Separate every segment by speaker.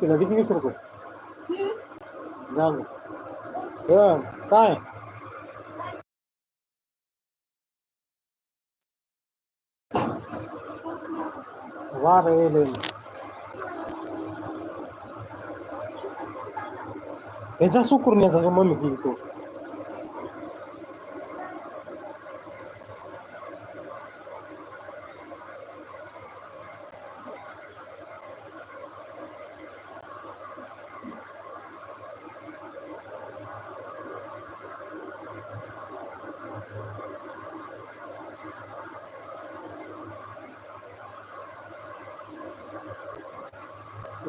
Speaker 1: तिला किती वीस रुपये? जाऊ. काय? वा रे याचा ह्याचा सुकून याचा मम्मी की तो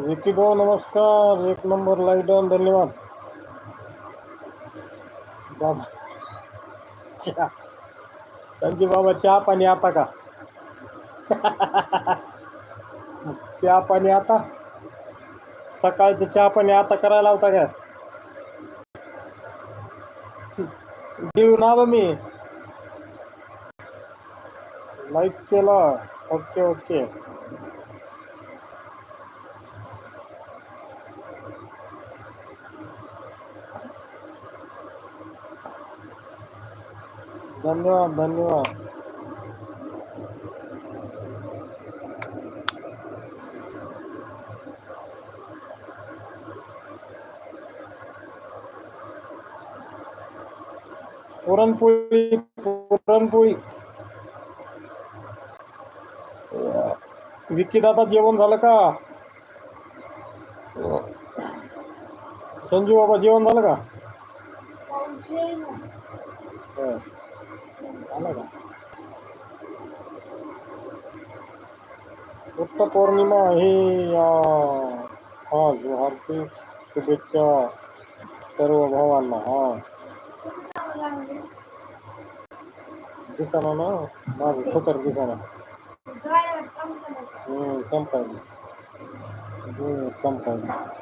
Speaker 1: विकी भाऊ नमस्कार. एक नंबर लाइट डाऊन धन्यवाद. बाबा चहा. संजय बाबा चहा पाणी आता का? चहा पाणी आता? सकाळचं चहा पाणी आता करायला होता का? देऊन आलो मी. लाईक केलं. ओके ओके धन्यवाद धन्यवाद. पुरणपोळी पुरणपोळी. विक्की दादा जेवण झालं का? संजू बाबा जेवण झालं का हं. झालं का वट पौर्णिमा आहे या. आज हार्दिक शुभेच्छा सर्व भावांना. हा. दिसाना ना? माझं खोतर दिसाना. हम्म चमकायला. चमकायला.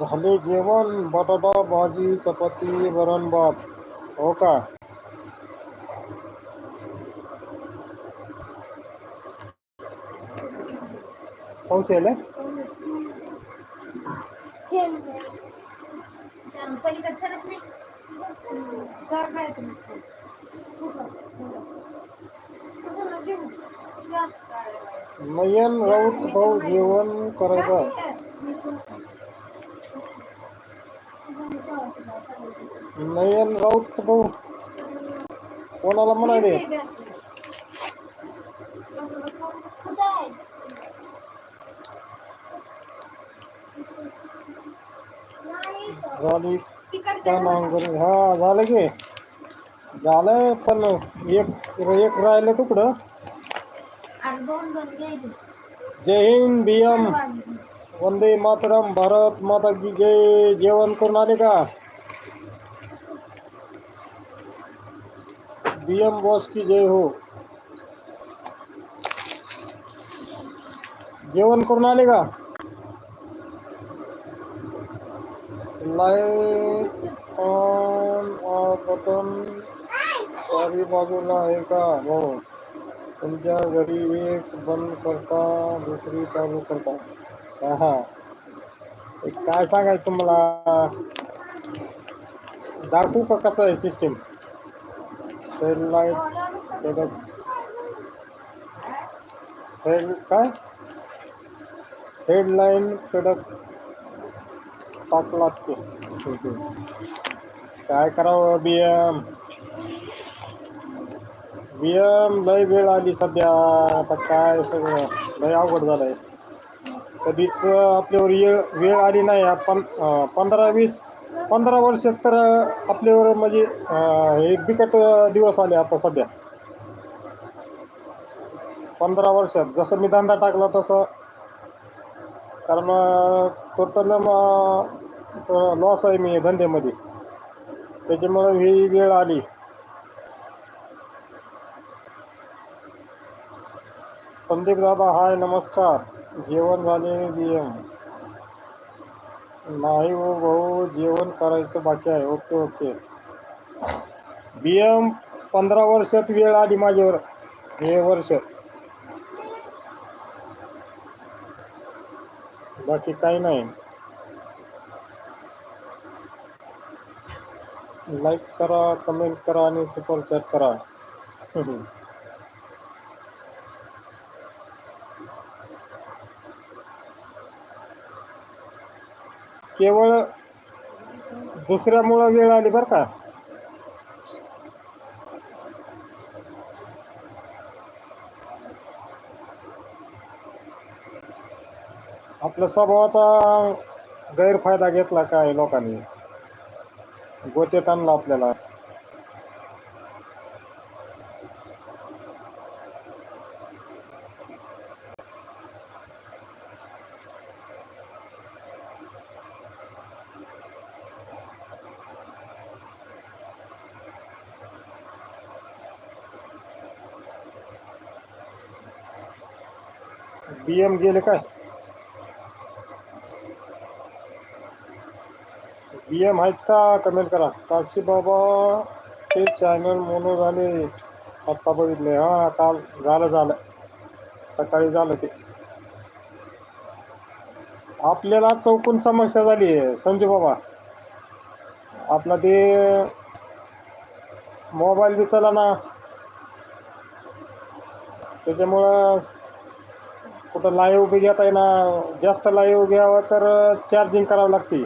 Speaker 1: झाले जेवण बटाटा भाजी चपाती वरण भात हो का? पाऊस यायला नयन राऊत भाऊ जेवण करायचं नयन राऊत भाऊ कोणाला म्हणाले झाली. हा झालं की. झालंय पण एक एक राहिलं तुकडं. जय हिंद बियम. वंदे मातरम, भारत माता की जय। जेवण करून आले का? बीएम बॉस की जय हो। जेवण करून आले का? लाईट ऑन बटन सारी बाजूला आहे का? हो। तुमच्या घरी एक बंद करता, दुसरी चालू करता। हा. काय सांगायचं तुम्हाला? दाखवू का कसं आहे सिस्टीम हेडलाईट हेड हेड काय? हेडलाईन कडक टाक काय करावं बियम बियम लय वेळ आली सध्या. आता काय सगळं? लय अवघड झालंय. कधीच आपल्यावर ये वेळ आली नाही. आपण पंधरा वीस पंधरा वर्षात तर आपल्यावर म्हणजे हे बिकट दिवस आले आता सध्या. पंधरा वर्षात. जसं मी धंदा टाकला तसं. कारण टोटल लॉस आहे मी धंद्यामध्ये. त्याच्यामुळे ही वेळ आली. संदीप दादा हाय नमस्कार. जेवण झाले बियम नाही हो भाऊ जेवण करायचं बाकी आहे. Okay okay. बीएम पंधरा वर्षात वेळ आली माझ्यावर. हे वर्ष. बाकी काही नाही. लाईक करा कमेंट करा आणि सुपर चॅट करा. केवळ दुसऱ्यामुळं वेळ आली बरं का? आपल्या स्वभावाचा गैरफायदा घेतला काय लोकांनी? गोतेत आणला आपल्याला. बीएम गेले काय? बीएम आहेत का? कमेंट करा. काशी बाबा ते चॅनल मोनो झाले आत्ता बघितले हां काल झालं झालं. सकाळी झालं ते. आपल्याला चौकून समस्या झाली आहे संजय बाबा. आपला ते मोबाईल बी चला ना. त्याच्यामुळं कुठं लाईव्ह बी घेता येईना जास्त लाईव्ह घ्यावं तर चार्जिंग करावं लागते.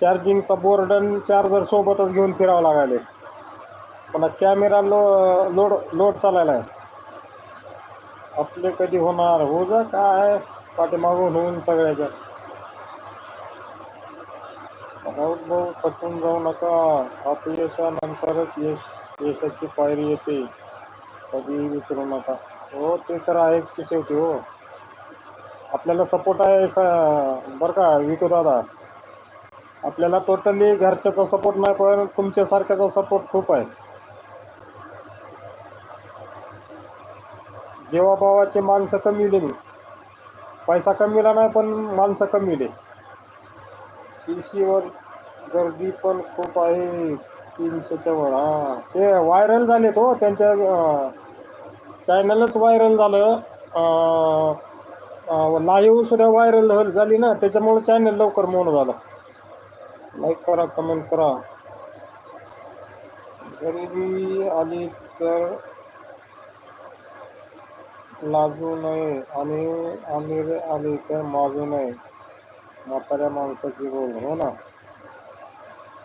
Speaker 1: चार्जिंगचा बोर्ड आणि चार्जर सोबतच घेऊन फिरावं लागायले. पण कॅमेरा लो लोड लोड चालायला. आहे आपले कधी होणार हो जा काय पाठीमागून होऊन सगळ्याच्या राऊत भाऊ खचून जाऊ नका. अपयशानंतरच यश यशाची पायरी येते. कधीही विसरू नका. हो ते तर आहेच की शेवटी हो. आपल्याला सपोर्ट आहे स बरं का विकू दादा. आपल्याला टोटली घरच्याचा सपोर्ट नाही पण तुमच्यासारख्याचा सपोर्ट खूप आहे. जेव्हा भावाचे माणसं कमीले मी पैसा कमीला नाही पण माणसं कमीले सी सीवर गर्दी पण खूप आहे तीनशेच्या वर हां. ते व्हायरल झाले तो हो, त्यांच्या चॅनलच व्हायरल झालं. लाईव्ह सुद्धा व्हायरल झाली ना त्याच्यामुळे चॅनल लवकर मोड झालं. लाईक करा कमेंट करा. गरिबी आली तर लाजू नये आणि अमीर आली तर माजू नये. म्हाताऱ्या माणसाची बोल हो ना?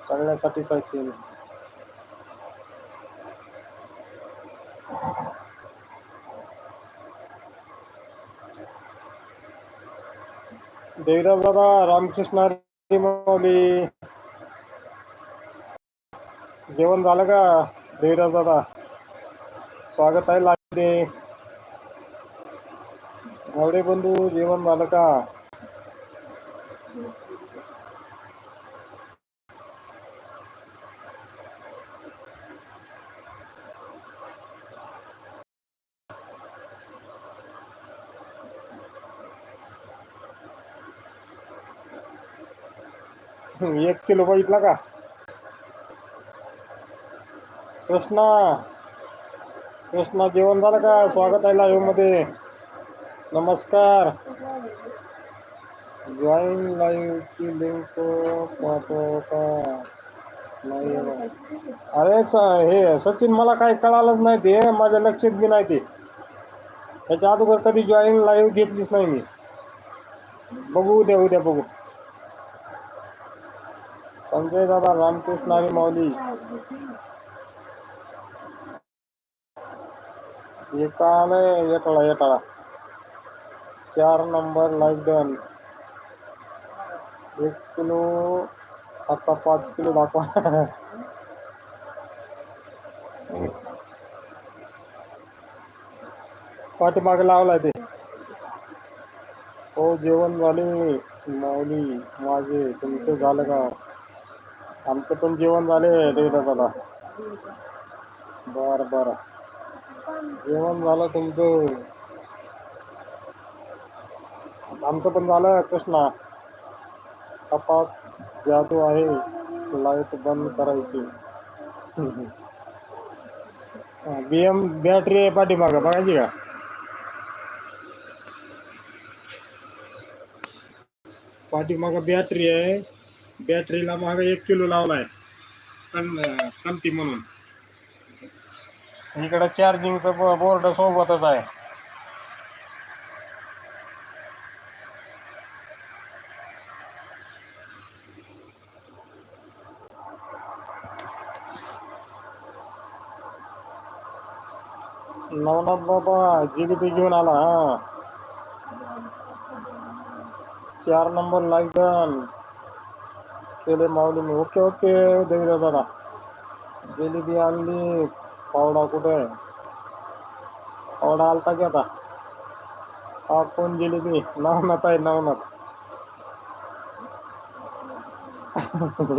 Speaker 1: सगळ्यासाठी सायकल. देवीराव दादा रामकृष्ण मौली जेवण झालं का देवराज दादा स्वागत आहे लागते गावडे बंधू जेवण झालं का? एक किलो बघितला का? कृष्णा कृष्णा जेवण झालं का? स्वागत आहे लाईव्हमध्ये. नमस्कार. जॉईन लाईव्हची लिंक पाठव का नाही अरे स हे सचिन मला काही कळालंच नाही ते. माझ्या लक्षात बी नाही ते. त्याच्या अगोदर कधी जॉईन लाईव्ह घेतलीच नाही मी. बघू उद्या उद्या बघू. संजय दादा, रामकृष्ण हरी माऊली एका आलंय येटाळा येटाळा चार नंबर लाईक डन एक किलो, आता पाच किलो दाखवा. पाठीमागे लावलाय ते. हो, जेवण झाले. माऊली माझे, तुमचं झालं का? आमचं पण जेवण झाले देवदा दादा बरं बरं. जेवण झालं तुमचं. आमचं पण झालं कृष्णा. कपात जादू आहे लाइट बंद करायची. बी एम बॅटरी आहे पाठीमागं बघायची का? पाठीमाग बॅटरी आहे. बॅटरीला मागं एक किलो कन कमती म्हणून. इकडं चार्जिंगचं बोर्ड सोबतच आहे. नवनाथ बाबा जिलेबी घेऊन आला, हा. चार नंबर लागन केले माऊलीने ओके ओके देवीराव दादा. जिलेबी आणली. पावडा कुठे पावडा आलता की आता? हा कोण जिलेबी? नवनाथ आहे नवनाथ.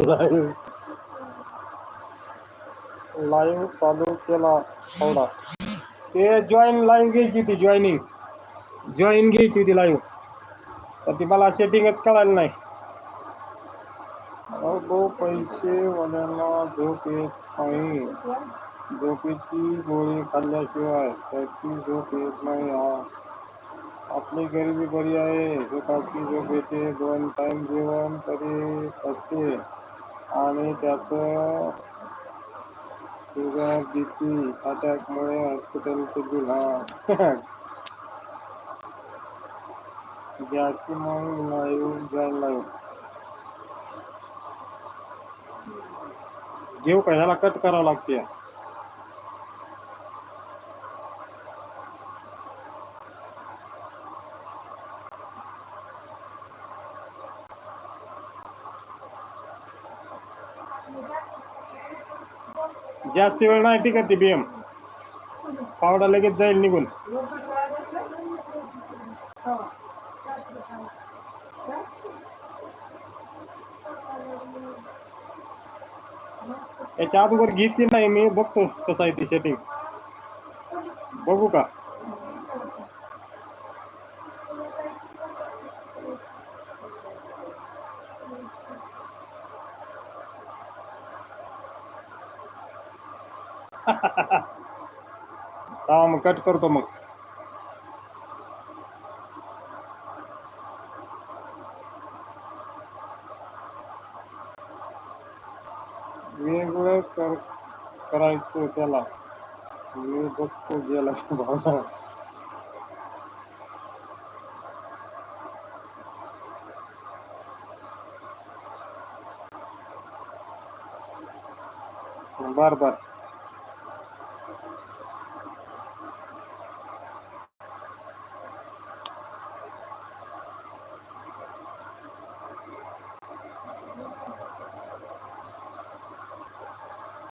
Speaker 1: लाईव्ह लाईव्ह चालू केला पावडा. ते जॉईन लाईव्ह घ्यायची होती जॉईनिंग जॉईन घ्यायची होती लाईव्ह तर ती मला सेटिंगच कळायला नाही. अगो पैसे वाल्यांना झोप येत नाही. झोपेची गोळी खाल्ल्याशिवाय त्याची झोप येत नाही. हा आपली गरिबी बरी आहे. झोपाची झोप येते. दोन टाइम जेवण तरी असते. आणि त्याचं शुगर बी पी अटॅकमुळे हॉस्पिटलचे बिल हा. गॅसची मग लाईव्ह जायला लागेल. घेऊ का ह्याला कट करावं लागते. जास्त वेळ नाही टिकत ती बीएम पावडा लगेच जाईल निघून. याच्या अगोदर घेतली नाही मी बघतो कसं आहे ती सेटिंग बघू का? मग कट करतो मग वेगळं कर करायचं त्याला मी बघतो गेला भावना बर बर